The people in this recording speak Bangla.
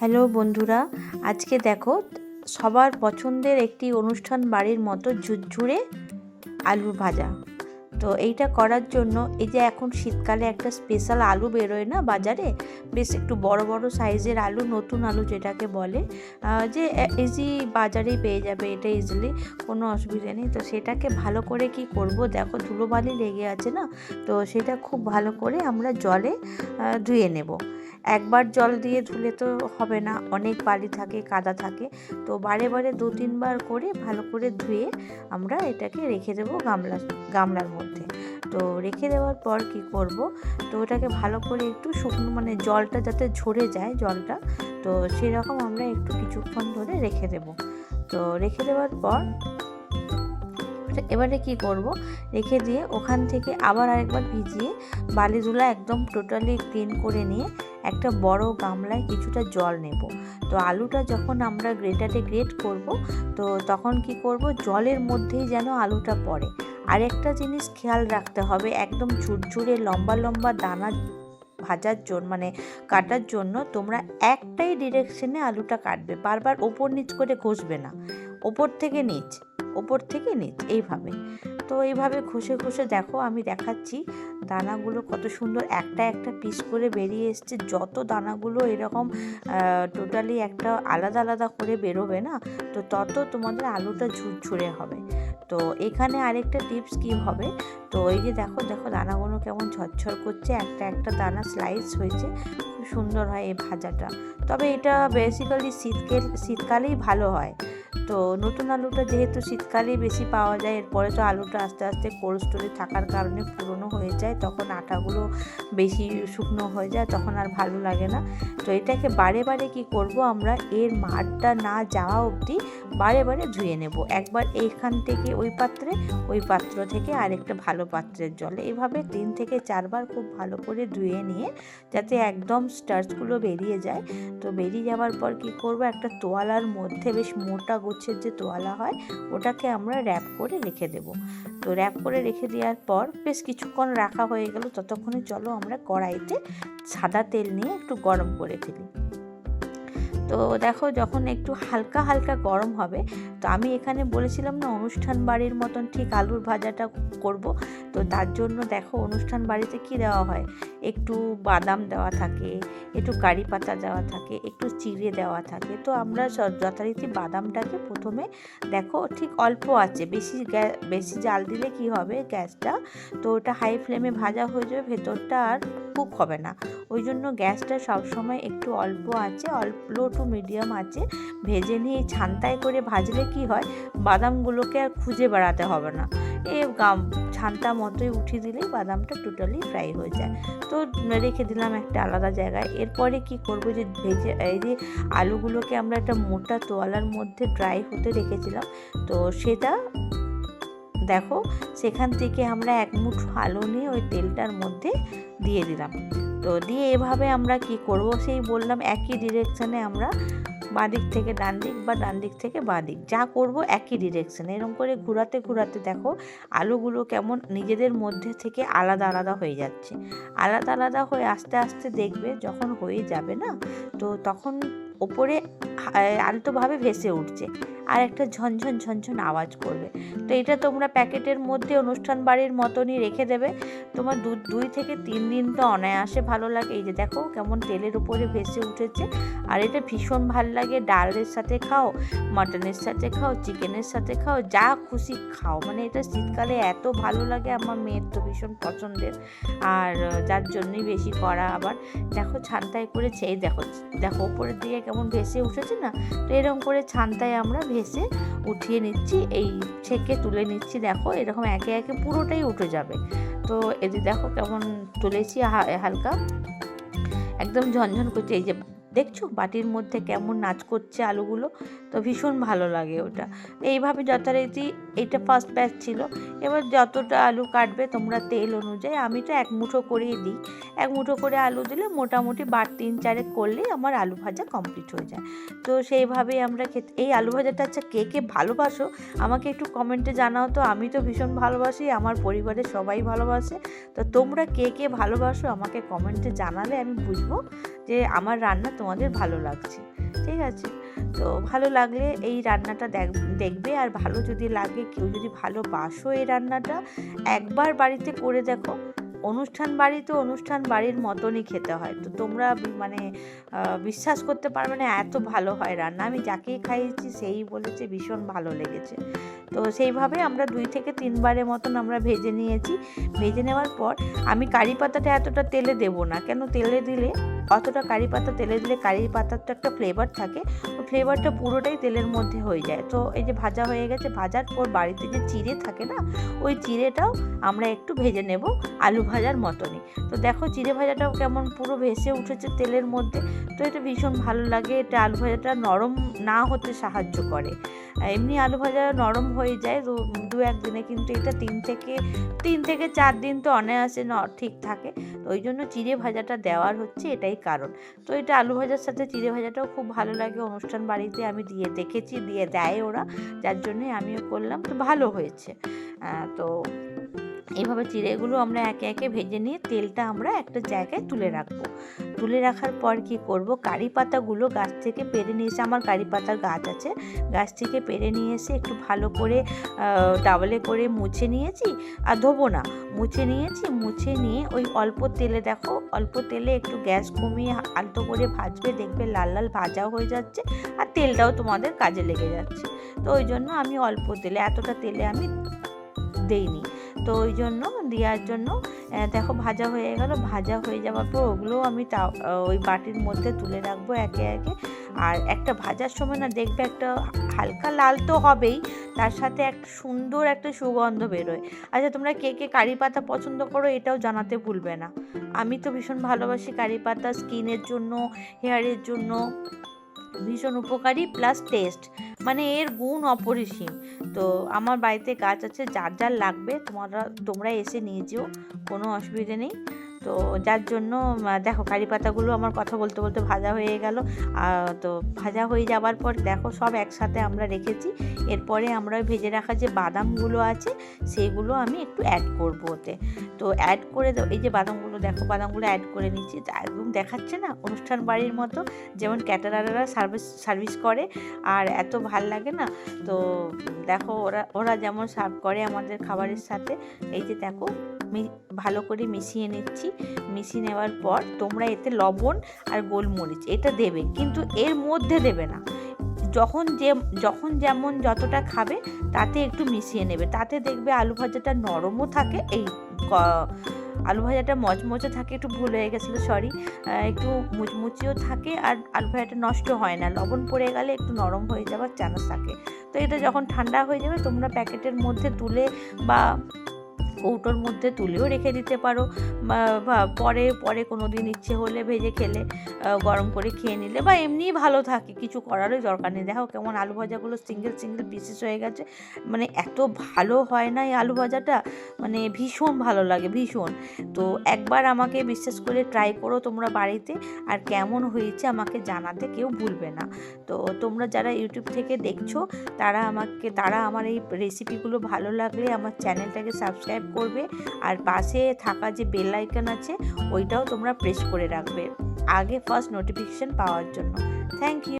হ্যালো বন্ধুরা, আজকে দেখো সবার পছন্দের একটি অনুষ্ঠান বাড়ির মতো ঝুরঝুরে আলু ভাজা। তো এইটা করার জন্য এই যে এখন শীতকালে একটা স্পেশাল আলু বেরোয় না বাজারে, বেশ একটু বড় বড় সাইজের আলু, নতুন আলু যেটাকে বলে যে ইজি বাজারেই পেয়ে যাবে এটা ইজিলি কোনো অসুবিধা নেই। তো সেটাকে ভালো করে কি করব? দেখো ধুলোবালি লেগে আছে না, তো সেটা খুব ভালো করে আমরা জলে ধুয়ে নেব। একবার জল দিয়ে ধুলে তো হবে না, অনেক বালি থাকে, কাদা থাকে। তো বারে বারে দু তিনবার করে ভালো করে ধুয়ে আমরা এটাকে রেখে দেবো গামলা, গামলার মধ্যে। তো রেখে দেওয়ার পর কি করব? তো ওটাকে ভালো করে একটু শুকনো মানে জলটা যাতে ঝরে যায়, জলটা, তো সেরকম আমরা একটু কিছুক্ষণ ধরে রেখে দেব। তো রেখে দেওয়ার পর এবারে কি করব? রেখে দিয়ে ওখান থেকে আবার আরেকবার ভিজিয়ে বালিধুলা একদম টোটালি ক্লিন করে নিয়ে একটা বড় গামলায় কিছুটা জল নেব। তো আলুটা যখন আমরা গ্রেটারে গ্রেট করব, তো তখন কি করব? জলের মধ্যেই যেন আলুটা পড়ে। আর একটা জিনিস খেয়াল রাখতে হবে, একদম ঝুরঝুরে লম্বা লম্বা দানা ভাজার জন্য মানে কাটার জন্য তোমরা একটাই ডিরেকশনে আলুটা কাটবে। বারবার ওপর নিচ করে ঘষবে না। ওপর থেকে নিচ, ওপর থেকে নিচ, এইভাবে। তো এইভাবে ঘষে ঘষে দেখো আমি দেখাচ্ছি। দানাগুলো কত সুন্দর একটা একটা পিস করে বেরিয়ে এসছে। যত দানাগুলো এরকম টোটালি একটা আলাদা আলাদা করে বেরোবে না, তো তত তোমাদের আলুটা ঝুরঝুরে হবে। তো এখানে আরেকটা টিপস কী হবে? তো এই যে দেখো দেখো দানাগুলো কেমন ঝরঝর করছে, একটা একটা দানা স্লাইস হয়েছে, খুব সুন্দর হয় এই ভাজাটা। তবে এটা বেসিক্যালি শীতকাল শীতকালেই ভালো হয়। তো নতুন আলুটা যেহেতু শীতকালেই বেশি পাওয়া যায়, এরপরে তো আলুটা আস্তে আস্তে কোল্ড স্টোরে থাকার কারণে পুরনো হয়ে যায়, তখন আটাগুলো বেশি শুকনো হয়ে যায়, তখন আর ভালো লাগে না। তো এটাকে বারে বারে কি করব আমরা, এর মাঠটা না যাওয়া অবধি বারে বারে ধুয়ে নেব। একবার এইখান থেকে ওই পাত্রে, ওই পাত্র থেকে আরেকটা ভালো পাত্রের জলে। এভাবে তিন থেকে চারবার খুব ভালো করে ধুয়ে নিয়ে যাতে একদম স্টার্চগুলো বেরিয়ে যায়। তো বেরিয়ে যাওয়ার পর কি করব, একটা তোয়ালার মধ্যে বেশ মোটা গোছের যে তোয়ালা হয়, ওটাকে আমরা র্যাপ করে রেখে দেব। তো র্যাপ করে রেখে দেওয়ার পর বেশ কিছুক্ষণ রাখা হয়ে গেল, ততক্ষণে চলো আমরা কড়াইতে সাদা তেল নিয়ে একটু গরম করে ফেলি। তো দেখো যখন একটু হালকা হালকা গরম হবে তো আমি এখানে বলেছিলাম না অনুষ্ঠান বাড়ির মতন ঠিক আলুর ভাজাটা করব। তো তার জন্য দেখো অনুষ্ঠান বাড়িতে কি দেওয়া হয়? একটু বাদাম দেওয়া থাকে, একটু কারি পাতা দেওয়া থাকে, একটু চিড়ে দেওয়া থাকে। তো আমরা যথারীতি বাদামটাকে প্রথমে দেখো ঠিক অল্প আছে, বেশি বেশি জাল দিলে কি হবে গ্যাসটা? তো ওটা হাই ফ্লেমে ভাজা হয়ে যাবে, ভেতরটা আর কুক হবে না। ওই জন্য গ্যাসটা সবসময় একটু অল্প আছে অল্প লো টু মিডিয়াম আছে। ভেজে নিয়ে ছান্তায় করে ভাজলে কি হয়? বাদামগুলোকে আর খুঁজে বেড়াতে হবে না। এ গাম ছান্তা মতোই উঠিয়ে দিলেই বাদামটা টোটালি ফ্রাই হয়ে যায়। তো রেখে দিলাম একটা আলাদা জায়গায়। এরপরে কি করব যে ভেজে, এই যে আলুগুলোকে আমরা একটা মোটা তোয়ালার মধ্যে ড্রাই হতে রেখেছিলাম। তো সেটা দেখো, সেখান থেকে আমরা এক মুঠ আলু নিয়ে ওই তেলটার মধ্যে দিয়ে দিলাম। তো দিয়ে এভাবে আমরা কি করব? সেই বললাম একই ডিরেকশানে আমরা বাঁদিক থেকে ডান দিক বা ডান দিক থেকে বাঁ দিক যা করব একই ডিরেকশানে এরকম করে ঘুরাতে ঘুরাতে দেখো, আলুগুলো কেমন নিজেদের মধ্যে থেকে আলাদা আলাদা হয়ে যাচ্ছে। আলাদা আলাদা হয়ে আস্তে আস্তে দেখবে যখন হয়ে যাবে না, তো তখন ওপরে আলতোভাবে ভেসে উঠছে। আর একটা ঝনঝন ঝনঝন আওয়াজ করবে। তো এটা তোমরা প্যাকেটের মধ্যে অনুষ্ঠান বাড়ির মতনই রেখে দেবে। তোমার দু, দুই থেকে তিন দিন তো অনায়াসে ভালো লাগে। এই যে দেখো কেমন তেলের উপরে ভেসে উঠেছে। আর এটা ভীষণ ভালো লাগে। ডালের সাথে খাও, মাটনের সাথে খাও, চিকেনের সাথে খাও, যা খুশি খাও। মানে এটা শীতকালে এত ভালো লাগে আমার মেয়ের তো ভীষণ পছন্দের। আর যার জন্যই বেশি করা আবার। দেখো ছান্তায় করে এই দেখো দেখো ওপরের দিকে কেমন ভেসে উঠেছে না, তো এরকম করে ছানতায় আমরা ভেসে উঠিয়ে নিচ্ছি, এই ছেঁকে তুলে নিচ্ছি, দেখো এরকম একে একে পুরোটাই উঠে যাবে। তো এদি দেখো কেমন তুলেছি হালকা। একদম ঝনঝন করছে, এই যে দেখছ বাটির মধ্যে কেমন নাচ করছে আলুগুলো? তো ভীষণ ভালো লাগে ওটা। এইভাবে যথারীতি এটা ফার্স্ট ব্যাচ ছিল। এবার যতটা আলু কাটবে তোমরা তেল অনুযায়ী, আমি তো এক মুঠো করেই দিই। এক মুঠো করে আলু দিলে মোটামুটি বার তিন চারেক করলেই আমার আলু ভাজা কমপ্লিট হয়ে যায়। তো সেইভাবেই আমরা খেতে, এই আলু ভাজাটা আচ্ছা কে কে ভালোবাসো আমাকে একটু কমেন্টে জানাও তো। আমি তো ভীষণ ভালোবাসি, আমার পরিবারের সবাই ভালোবাসে। তো তোমরা কে কে ভালোবাসো আমাকে কমেন্টে জানালে আমি বুঝব যে আমার রান্না তোমাদের ভালো লাগছে। ঠিক আছে। তো ভালো লাগলে এই রান্নাটা দেখ- দেখবে। আর ভালো যদি লাগে, কেউ যদি ভালোবাসো এই রান্নাটা, একবার বাড়িতে করে দেখো। অনুষ্ঠান বাড়ি তো অনুষ্ঠান বাড়ির মতনই খেতে হয়। তো তোমরা মানে বিশ্বাস করতে পারবে না, এত ভালো হয় রান্না। আমি যাকেই খাইয়েছি, সেই বলেছে, ভীষণ ভালো লেগেছে। তো সেইভাবে আমরা দুই থেকে তিনবারের মতন আমরা ভেজে নিয়েছি। ভেজে নেওয়ার পর আমি কারি পাতাটা এতটা তেলে দেবো না। কেন? তেলে দিলে অতটা কারি পাতা, তেলে দিলে কারি পাতার তো একটা ফ্লেভার থাকে। ওই ফ্লেভারটা পুরোটাই তেলের মধ্যে হয়ে যায়। তো এই যে ভাজা হয়ে গেছে, ভাজার পর বাড়িতে যে চিড়ে থাকে না, ওই চিড়েটাও আমরা একটু ভেজে নেব আলু ভাজার মতনই। তো দেখো চিড়ে ভাজাটাও কেমন পুরো ভেসে উঠেছে তেলের মধ্যে। তো এটা ভীষণ ভালো লাগে, এটা আলু ভাজাটা নরম না হতে সাহায্য করে। এমনি আলু ভাজা নরম হয়ে যায়, দু একদিনে কিন্তু এটা তিন থেকে তিন থেকে চার দিন তো অনায়াসে ঠিক থাকে। তো ওই জন্য চিড়ে ভাজাটা দেওয়ার হচ্ছে, এটাই কারণ। তো এটা আলু ভাজার সাথে চিড়ে ভাজাটাও খুব ভালো লাগে। অনুষ্ঠান বাড়িতে আমি দিয়ে দেখেছি, দিয়ে দেয় ওরা। যার জন্যে আমিও করলাম। তো ভালো হয়েছে। তো এইভাবে চিড়েগুলো আমরা একে একে ভেজে নিয়ে তেলটা আমরা একটা জায়গায় তুলে রাখব। তুলে রাখার পর কি করব? কারি পাতাগুলো গাছ থেকে পেরে নিয়ে এসে আমার কারি পাতার গাছ আছে। গাছ থেকে পেরে নিয়ে এসে একটু ভালো করে ডাবলে করে মুছে নিয়েছি। আর ধোবো না। মুছে নিয়েছি। মুছে নিয়ে ওই অল্প তেলে দেখো, অল্প তেলে একটু গ্যাস কমিয়ে আলতো করে ভাজবে। দেখবে লাল লাল ভাজা হয়ে যাচ্ছে আর তেলটাও তোমাদের কাজে লেগে যাচ্ছে। তো ওই জন্য আমি অল্প তেলে, এতটা তেলে আমি দেইনি। তো ওই জন্য, দেওয়ার জন্য দেখো ভাজা হয়ে গেল, ভাজা হয়ে যাওয়ার পর ওগুলো আমি তা ওই বাটির মধ্যে তুলে রাখব একে একে। আর একটা ভাজার সময় না দেখবে একটা হালকা লাল তো হবেই, তার সাথে একটা সুন্দর একটা সুগন্ধ বেরোয়। আচ্ছা তোমরা কে কে কারি পাতা পছন্দ করো এটাও জানাতে ভুলবে না। আমি তো ভীষণ ভালোবাসি কারি পাতা, স্কিনের জন্য, হেয়ারের জন্য। ভীষণ উপকারী প্লাস টেস্ট মানে এর গুণ অপরিসীম। তো আমার বাড়িতে গাছ আছে, যার যার লাগবে তোমরা তোমরা এসে নিয়ে যেও, কোনো অসুবিধে নেই। তো যার জন্য দেখো কারি পাতাগুলো আমার কথা বলতে বলতে ভাজা হয়ে গেল। তো ভাজা হয়ে যাওয়ার পর দেখো সব একসাথে আমরা রেখেছি। এরপরে আমরা ভেজে রাখা যে বাদামগুলো আছে সেইগুলো আমি একটু অ্যাড করব ওতে। তো অ্যাড করে দাও। এই যে বাদামগুলো দেখো, বাদামগুলো অ্যাড করে নিচ্ছি একদম দেখাচ্ছে না, অনুষ্ঠান বাড়ির মতো, যেমন ক্যাটারাররা সার্ভিস সার্ভিস করে। আর এত ভালো লাগে না? তো দেখো, ওরা ওরা যেমন সার্ভ করে আমাদের খাবারের সাথে। এই যে দেখো ভালো করে মিশিয়ে নিচ্ছি। মিশিয়ে নেওয়ার পর তোমরা এতে লবণ আর গোলমরিচ, এটা দেবে। কিন্তু এর মধ্যে দেবে না। যখন যে, যখন যেমন যতটা খাবে, তাতে একটু মিশিয়ে নেবে। তাতে দেখবে আলু ভাজাটা নরমও থাকে, এই আলু ভাজাটা মচমচে থাকে, একটু ভুল হয়ে গেছিল সরি একটু মুচমুচিও থাকে আর আলু ভাজাটা নষ্ট হয় না। লবণ পড়ে গেলে একটু নরম হয়ে যাওয়ার চান্স থাকে। তো এটা যখন ঠান্ডা হয়ে যাবে, তোমরা প্যাকেটের মধ্যে তুলে বা কৌটোর মধ্যে তুলেও রেখে দিতে পারো। বা পরে পরে কোনো দিন ইচ্ছে হলে ভেজে খেলে গরম করে খেয়ে নিলে বা এমনিই ভালো থাকে, কিছু করারই দরকার নেই। দেখো কেমন আলু ভাজাগুলো সিঙ্গেল সিঙ্গেল পিসেস হয়ে গেছে। মানে এত ভালো হয় না এই আলু ভাজাটা? মানে ভীষণ ভালো লাগে, ভীষণ। তো একবার আমাকে বিশ্বাস করে ট্রাই করো তোমরা বাড়িতে, আর কেমন হয়েছে আমাকে জানাতে কেউ ভুলবে না। তো তোমরা যারা ইউটিউব থেকে দেখছ, তারা আমাকে, তারা আমার এই রেসিপিগুলো ভালো লাগলে আমার চ্যানেলটাকে সাবস্ক্রাইব করবে আর পাশে থাকা যে বেল আইকন আছে, ওইটাও তোমরা প্রেস করে রাখবে। আগে ফার্স্ট নোটিফিকেশান পাওয়ার জন্য। Thank you